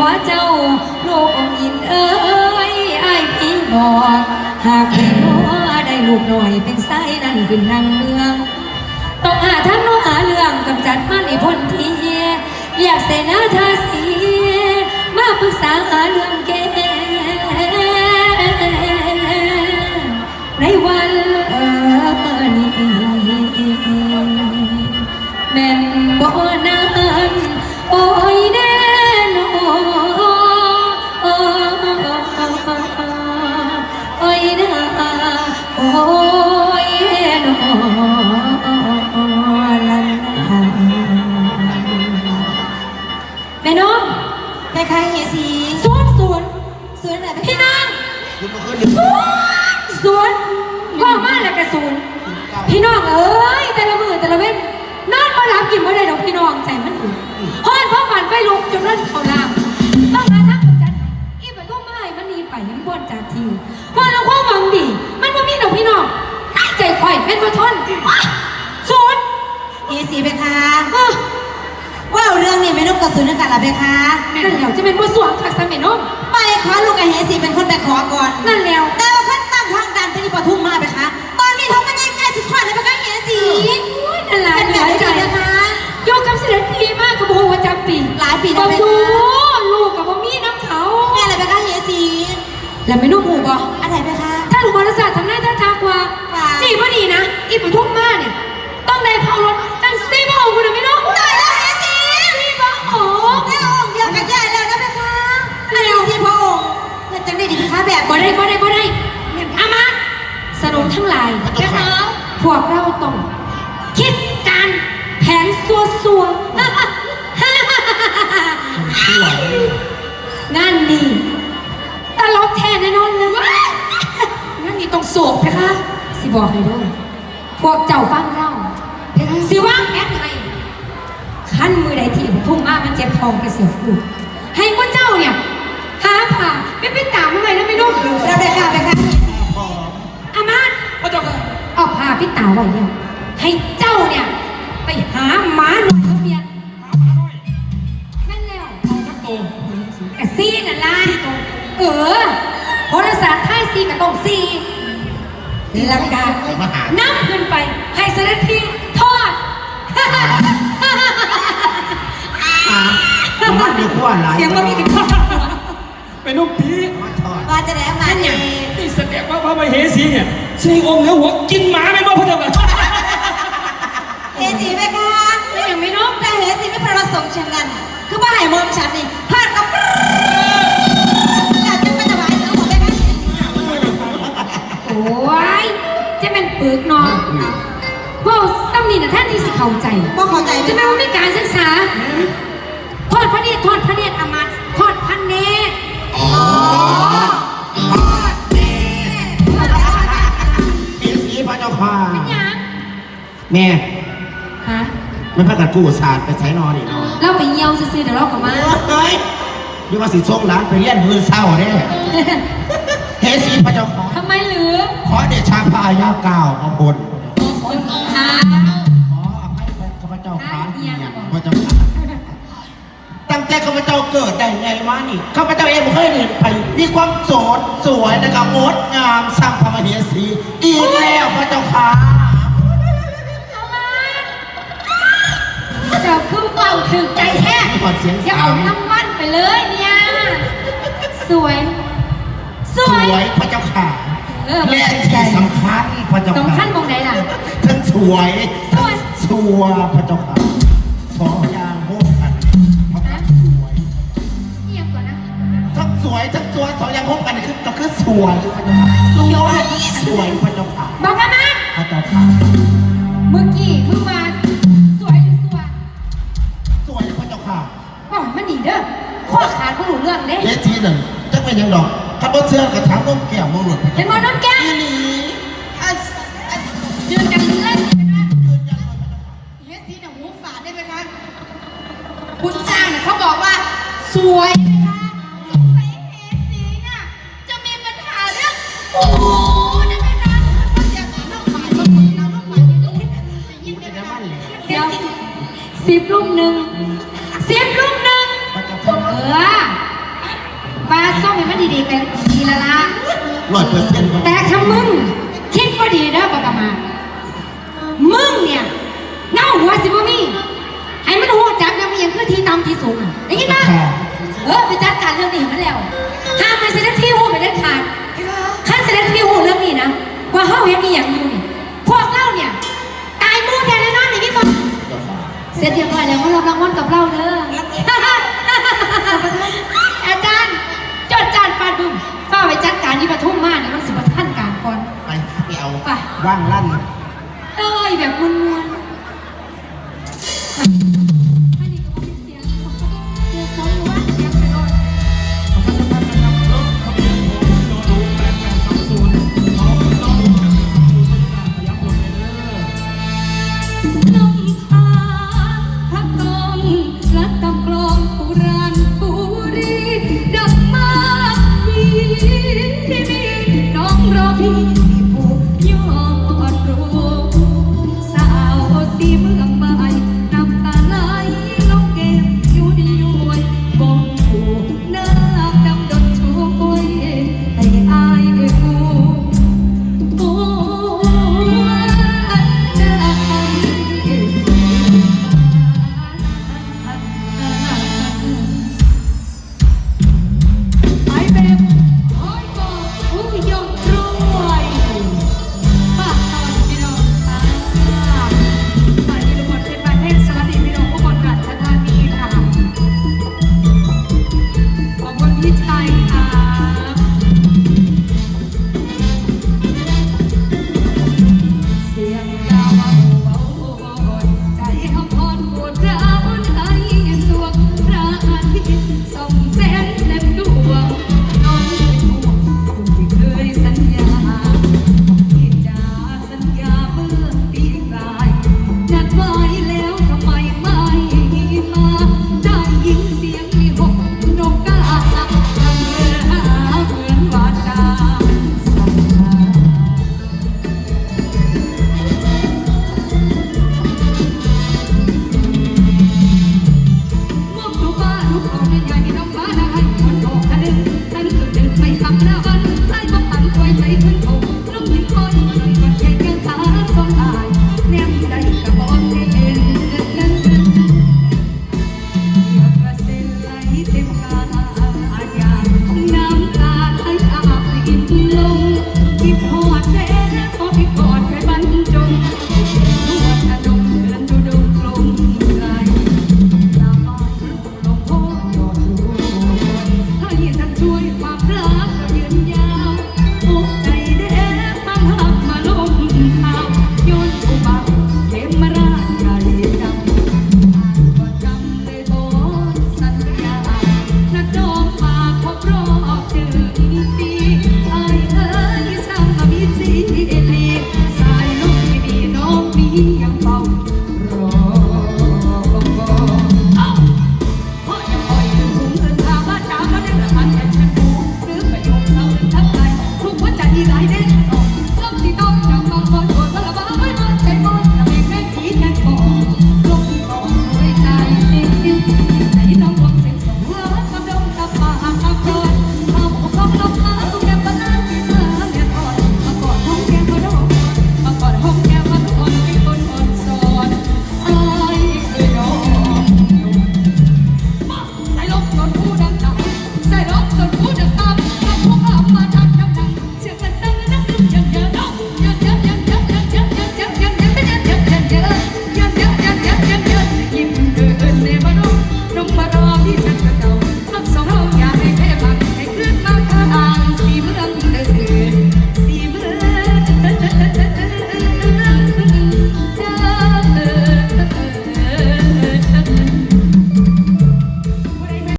วเจ้าลูกองอินเอ้ยไอ้พี่บอก หากเป็นัวได้ลูกหน่อยเป็นไส้นั่นขึ้นนางเมืองต้องหาทางโน้หาเรื่องกำจัดมันในพ้นทีเรียกเสนาทาสีมาปรึกษาหาเรื่องแก โอ้ยนอนลันนาแม่น้องคล้ายๆเฮียสีสวนสวนสวยแบบพี่นางคุณมาขึ้นหนึ่งสวนสวนว่างมากแล้วกระสูนพี่น้องเอ้ยแต่ละมือแต่ละเว้นนอนมาหลับกินมาได้ดอกพี่น้องใจมันอุ่นฮอนเพราะมันไฟลุกจนเล่นเขาลามต้องหาทางกำจัดอีบันก็ไม่มันหนีไปยังบนจากทีว่าเราความหวังดีมันดอก พี่น้องตั้งใจคอยเป็นตัวทนสวนเฮียสีเพคะเออว่าเอาเรื่องนี้ไม่ต้องกระสุนอากาศละเพคะนั่นแล้วจะเป็นบัวสวงคักสมัยน้องไปขอลูกกับเฮียสีเป็นคนไปขอก่อนนั่นแล้วแต่ว่าขั้นตั้งทางการไปที่ปทุมมาเพคะตอนนี้ท้องมันยังใกล้สิขวัญเลยเพคะเฮียสีโอ้ยนั่นแหละเป็นเหแบลืบอนี้ใจเพคะโยกกับเสด็จพีมากกับโบประจำปีหลาย จังได้ดีเพคะแบบบ่ได้บ่ได้บ่ได้อามาสนมทั้งหลายนะคะพวกเราต้องคิดการแผนซัวซัวๆงานนี้ตลกแทนแน่นอนเลยงานนี้ต้องโศกนะคะสิบอกให้ด้วยพวกเจ้าฟังเราสิว่างแผนให้ขั้นมือใดที่ทุ่มมามันเจ็บทองไปเสียฟูให้พวกเจ้าเนี่ย หาผ่าไม่ไปตามทำไมนะไม่นุ่มเราเพคะเพคะอามาตพระเจ้าค่ะเอาพาพี่ตาไว้เนี่ย ให้เจ้าเนี่ย ไปหาหมาหนุ่มทะเบียนนั่นแล้วโตกะซีนั่นล่ะเออโหราศาสตร์ไทยซีกับตรงซีหลักการน้ำขึ้นไป ให้เสด็จพี่ทอดมันมีขั้วหลายเสียงมันมีถึงทอด เป็นนกผีมาทอดว่าจะได้มาเนี่ยนี่แสดงว่าพระมเหสีเนี่ยชิงองค์เหนือหัวกินหมาไม่บ้าพระเจ้าค่ะเฮสีไหมคะแล้วยังไม่นกแต่เฮสีไม่ประสงค์เช่นนั้นคือว่าให้มอมฉันนี่พลาดกับอยากจะไปถวายเนื้อหมดเลยคะโอ้ยจะเป็นปึกเนอนว่าซ้ำนี่นะท่านที่สิเข้าใจบ่เข้าใจจะไม่ว่า แม่ฮะไม่พักกันกู้ศาสตร์ไปใช้นอนอีกเนาะเราไปเยี่ยวซื้อๆเดี๋ยวเรากลับมาเฮ้ยนี่ว่าสิส่งหลานไปเรียนมือเศร้าแน่เฮสีพระเจ้าค่ะทำไมหรือขอเดชาพระยาเก้ามาบนฮะขออภัยข้าพเจ้าค้านเอียงพระเจ้าค่ะตั้งแต่ข้าพเจ้าเกิดได้ไงวะนี่ข้าพเจ้าเองไม่เคยเห็นไปมีความโสดสวยนะครับงดงามสร้างพระมเหสีอีกแล้ว ถึงใจแท้มีความเสียงอย่าสาเอาวน้ำมันไปเลยเนี่ย สวยสสวยวยพระเจ้าค่ะเออและที่สำคัญพระเจ้าค่ะสำคัญมองไหนล่ะทั้งสวยสวยสวยพระเจ้าค่ะสองอย่างโหกกันพระเจ้าสวยเอียงก่อนนะทั้งสวยทั้งสวยสองอย่างโหกกันนี่คือก็คือสวยพระเจ้าค่ะสวยสวยพระเจ้าค่ะบอกกันนะพระเจ้าค่ะเมื่อกี้มึงมา วยพระเจ้าค่ะบอกมันหนีเด้อข้อขาดก็รู้เรื่องเด้เจ๊ทีหนึ่งจะเป็นยังดอกขับรถเสื้อกระถางต้มแก้วมงหลุดพระเป็นเจ้าหมอน้ำแก้วอีหลียืนกันเล่นกันนะเฮสีเนี่ยหูฝาดได้ไหมคะคุณจ้างเนี่ยเขาบอกว่าสวยนะคะสงสัยเฮสีน่ะจะมีปัญหาเรื่องโอ้นะแม่นะอยากจะน้องฝาดน้องฝาดน้องฝาดยิ่งได้ไหมคะเดี๋ยวสิบลูกหนึ่ง สิบลูกหนึ่งพระเจ้าเอค่ะอดีๆกันดีละละร้อยเปอร์เซ็นต์แต่ถ้ามึง คิดว่าดีนะปะกะมามึงเนี่ยเน่าหัวสิบ่มีให้มันหัวจักเนี่ยมันยังคือที่ต่ำที่สูงอะได้ยินไหมเออไปจัดการเรื่องนี้ให้มันแล้วห้ามมาเสด็จพี่หูไปเด็ดขาดข้าเสด็จพี่หูเรื่องนี้นะ แบบมวนมวนล